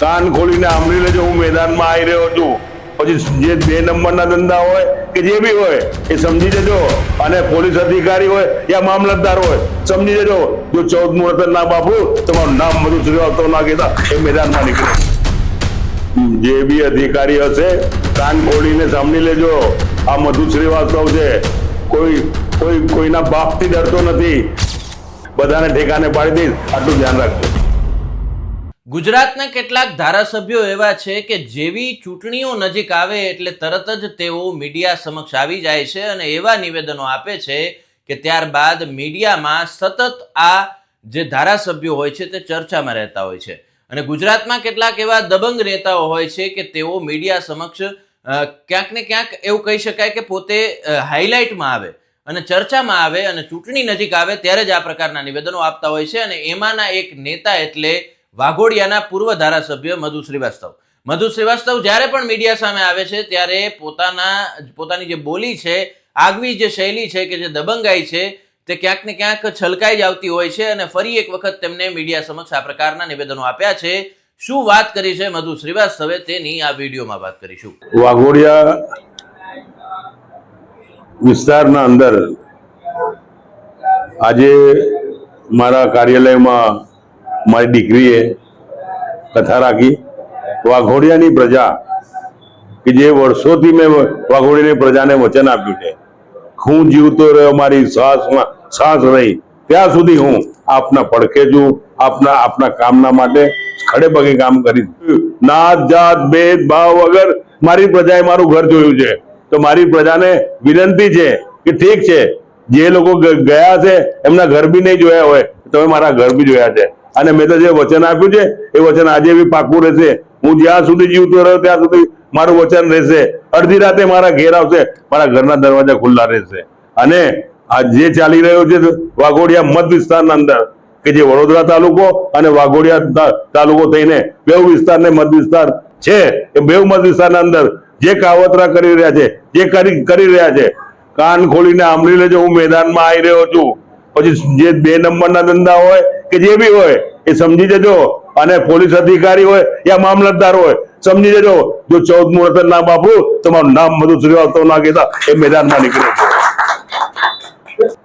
કાન ખોલીને સાંભળી લેજો, હું મેદાનમાં આવી રહ્યો છું. પછી જે બે નંબરના ધંધા હોય કે જે બી હોય, એ સમજી જજો. અને પોલીસ અધિકારી હોય યા મામલતદાર હોય, સમજી જજો. જો ચૌદ મુહૂર્ત ના બાપુ, તમારું નામ બધું શ્રીવાસ્તવ ના કહેતા, એ મેદાનમાં નીકળે. જે બી અધિકારી હશે, કાન ખોલીને સાંભળી લેજો. આ મધુ શ્રીવાસ્તવ છે. કોઈ કોઈ, કોઈના બાપથી ડરતો નથી. બધાને ઠેકાને પાડી દઈશ. આટલું ધ્યાન રાખજો. ગુજરાતના કેટલાક ધારાસભ્યો એવા છે કે જેવી ચૂંટણીઓ નજીક આવે એટલે તરત જ તેઓ મીડિયા સમક્ષ આવી જાય છે અને એવા નિવેદનો આપે છે કે ત્યારબાદ મીડિયામાં સતત આ જે ધારાસભ્યો હોય છે તે ચર્ચામાં રહેતા હોય છે. અને ગુજરાતમાં કેટલાક એવા દબંગ નેતાઓ હોય છે કે તેઓ મીડિયા સમક્ષ ક્યાંક ને ક્યાંક એવું કહી શકાય કે પોતે હાઇલાઇટમાં આવે અને ચર્ચામાં આવે અને ચૂંટણી નજીક આવે ત્યારે જ આ પ્રકારના નિવેદનો આપતા હોય છે અને એમાંના એક નેતા એટલે વાઘોડિયાના પૂર્વ ધારાસભ્ય મધુ શ્રીવાસ્તવ. મધુ શ્રીવાસ્તવ જ્યારે પણ મીડિયા સામે આવે છે, ત્યારે પોતાના, પોતાની જે બોલી છે, આગવી જે શૈલી છે કે જે દબંગાઈ છે, તે ક્યાંક ને ક્યાંક છલકાઈ જ આવતી હોય છે અને ફરી એક વખત તેમને મીડિયા સમક્ષ આ પ્રકારના નિવેદનો આપ્યા છે. શું વાત કરી છે મધુ શ્રીવાસ્તવે તેની આ વિડીયોમાં વાત કરીશું. વાઘોડિયા વિસ્તારના અંદર આજે મારા કાર્યાલયમાં મારી દીકરીએ કથા રાખી. વાઘોડિયાની પ્રજા કે જે વર્ષોથી મેં વાઘોડિયાની પ્રજાને વચન આપ્યું છે. હું જીવતો રહ્યો, મારી શ્વાસમાં શ્વાસ રહી. ત્યાં સુધી હું આપના પડખે છું, આપના આપના કામના માટે ખડે પગે કામ કરીશ. નાત જાત ભેદ ભાવ વગર મારી પ્રજાએ મારું ઘર જોયું છે. તો મારી પ્રજાને વિનંતી છે કે ઠીક છે, જે લોકો ગયા છે, એમના ઘર બી નહીં જોયા હોય તમે મારા ઘર બી જોયા છે. અને મેં તો જે વચન આપ્યું છે, એ વચન આજે બી પાકું રહેશે. હું જ્યાં સુધી જીવતો રહ્યો, ત્યાં સુધી મારું વચન રહેશે. અડધી રાતે મારા ઘેર આવશે, મારા ઘરના દરવાજા ખુલ્લા રહેશે. અને આ જે ચાલી રહ્યો છે, વાઘોડિયા મત વિસ્તારના અંદર, કે જે વડોદરા તાલુકો અને વાઘોડિયા તાલુકો થઈને બેઉ વિસ્તાર ને મત વિસ્તાર છે, એ બેઉ મત વિસ્તારના અંદર જે કાવતરા કરી રહ્યા છે, જે કરી કરી રહ્યા છે, કાન ખોલીને આંબળી લેજો, હું મેદાનમાં આવી રહ્યો છું. પછી જે બે નંબરના ધંધા હોય કે જે બી હોય, એ સમજી જજો. અને પોલીસ અધિકારી હોય યા મામલતદાર હોય, સમજી જજો. જો ચૌદ મુહૂર્ત ના બાપુ તમારું નામ બધું શ્રીવાસ્તવ ના કહેતા એ મેદાનમાં નીકળે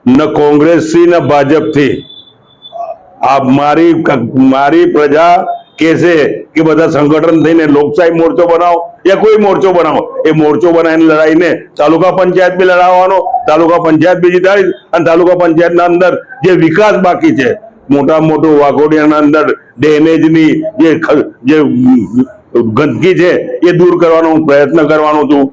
ન કોંગ્રેસથી, ન ભાજપથી. આ મારી મારી પ્રજા કેસે કે બધા સંગઠન થઈને લોકશાહી મોરચો બનાવો યા કોઈ મોરચો બનાવો. એ મોરચો બનાવીને લડાઈને તાલુકા પંચાયત બી લડાવવાનો, તાલુકા પંચાયત બી જીતાડીશ અને તાલુકા પંચાયતના અંદર જે વિકાસ બાકી છે મોટા મોટું વાઘોડિયાના અંદર ડેમેજની જે ગંદકી છે, એ દૂર કરવાનો હું પ્રયત્ન કરવાનો છું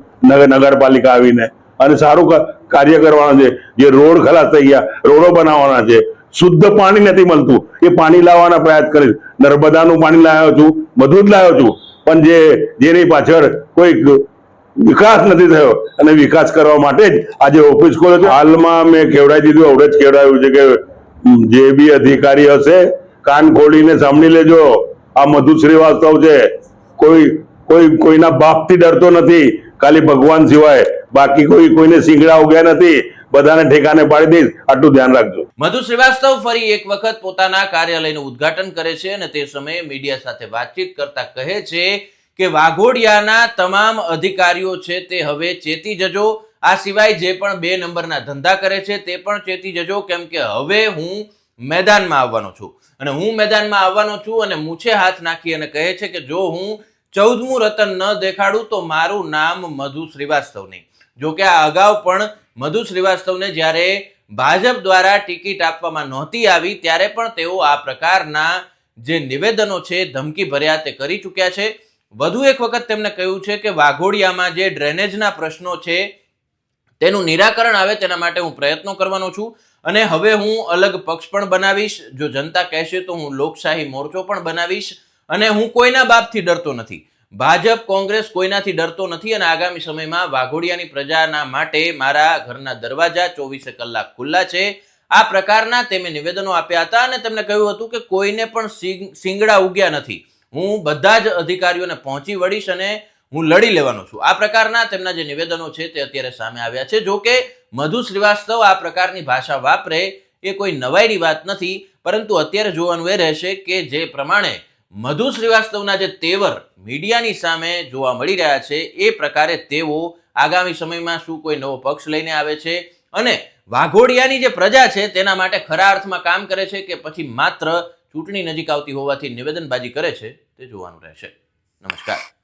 નગરપાલિકા આવીને. અને સારું કાર્ય કરવાનું છે. જે રોડ ખલાસ થઈ ગયા, રોડો બનાવવાના છે. શુદ્ધ પાણી નથી મળતું. એ પાણી લાવવાના પ્રયાસ કરીશ. નર્મદાનું પાણી લાવ્યો છું, બધું જ લાવ્યો છું. પણ જે, જેની પાછળ કોઈ વિકાસ નથી થયો, અને વિકાસ કરવા માટે જ આજે ઓફિસ ખોલ્યો હાલમાં મેં કેવડાવી દીધું આવડે જ કેવડાવ્યું છે કે જે બી અધિકારી હશે, કાન ખોલીને સાંભળી લેજો. આ મધુ શ્રીવાસ્તવ છે. કોઈ કોઈ, કોઈના બાપથી ડરતો નથી. ખાલી ભગવાન સિવાય બાકી કોઈ, કોઈને સિંગડા ઉગ્યા નથી. બધાને ઠેકાને પાડી દઈશ. આટલું ધ્યાન રાખજો. મધુ શ્રીવાસ્તવ ફરી એક વખત પોતાના કાર્યાલયનું ઉદ્ઘાટન કરે છે અને તે સમયે મીડિયા સાથે વાતચીત કરતા કહે છે કે વાઘોડિયાના તમામ અધિકારીઓ છે તે હવે ચેતી જજો. આ સિવાય જે પણ બે નંબરના ધંધા કરે છે તે પણ ચેતી જજો, કેમ કે હવે હું મેદાનમાં આવવાનો છું. અને હું મેદાનમાં આવવાનો છું અને મૂછે હાથ નાખી અને કહે છે કે જો હું ચૌદમું રતન ન દેખાડું તો મારું નામ મધુ શ્રીવાસ્તવ નહીં જોકે આ અગાઉ પણ મધુ શ્રીવાસ્તવને જ્યારે ભાજપ દ્વારા ટિકિટ આપવામાં નહોતી આવી, ત્યારે પણ તેઓ આ પ્રકારના જે નિવેદનો છે ધમકી ભર્યા તે કરી ચૂક્યા છે. વધુ એક વખત તેમણે કહ્યું છે કે વાઘોડિયામાં જે ડ્રેનેજના પ્રશ્નો છે તેનું નિરાકરણ આવે તેના માટે હું પ્રયત્નો કરવાનો છું. અને હવે હું અલગ પક્ષ પણ બનાવીશ. જો જનતા કહેશે તો હું લોકશાહી મોરચો પણ બનાવીશ. અને હું કોઈના બાપથી ડરતો નથી. ભાજપ, કોંગ્રેસ કોઈનાથી ડરતો નથી અને આગામી સમયમાં વાઘોડિયાની પ્રજાના માટે મારા ઘરના દરવાજા ચોવીસે કલાક ખુલ્લા છે. આ પ્રકારના તેમે નિવેદનો આપ્યા હતા અને તેમણે કહ્યું હતું કે કોઈને પણ સિંગ- સિંગડા ઉગ્યા નથી. હું બધા જ અધિકારીઓને પહોંચી વળીશ અને હું લડી લેવાનો છું. આ પ્રકારના તેમના જે નિવેદનો છે તે અત્યારે સામે આવ્યા છે. જો કે મધુ શ્રીવાસ્તવ આ પ્રકારની ભાષા વાપરે એ કોઈ નવાઈની વાત નથી, પરંતુ અત્યારે જોવાનું એ રહેશે કે જે પ્રમાણે મધુ શ્રીવાસ્તવના જે તેવર મીડિયાની સામે જોવા મળી રહ્યા છે, એ પ્રકારે તેઓ આગામી સમયમાં શું કોઈ નવો પક્ષ લઈને આવે છે અને વાઘોડિયાની જે પ્રજા છે તેના માટે ખરા અર્થમાં કામ કરે છે કે પછી માત્ર ચૂંટણી નજીક આવતી હોવાથી નિવેદનબાજી કરે છે તે જોવાનું રહેશે. નમસ્કાર.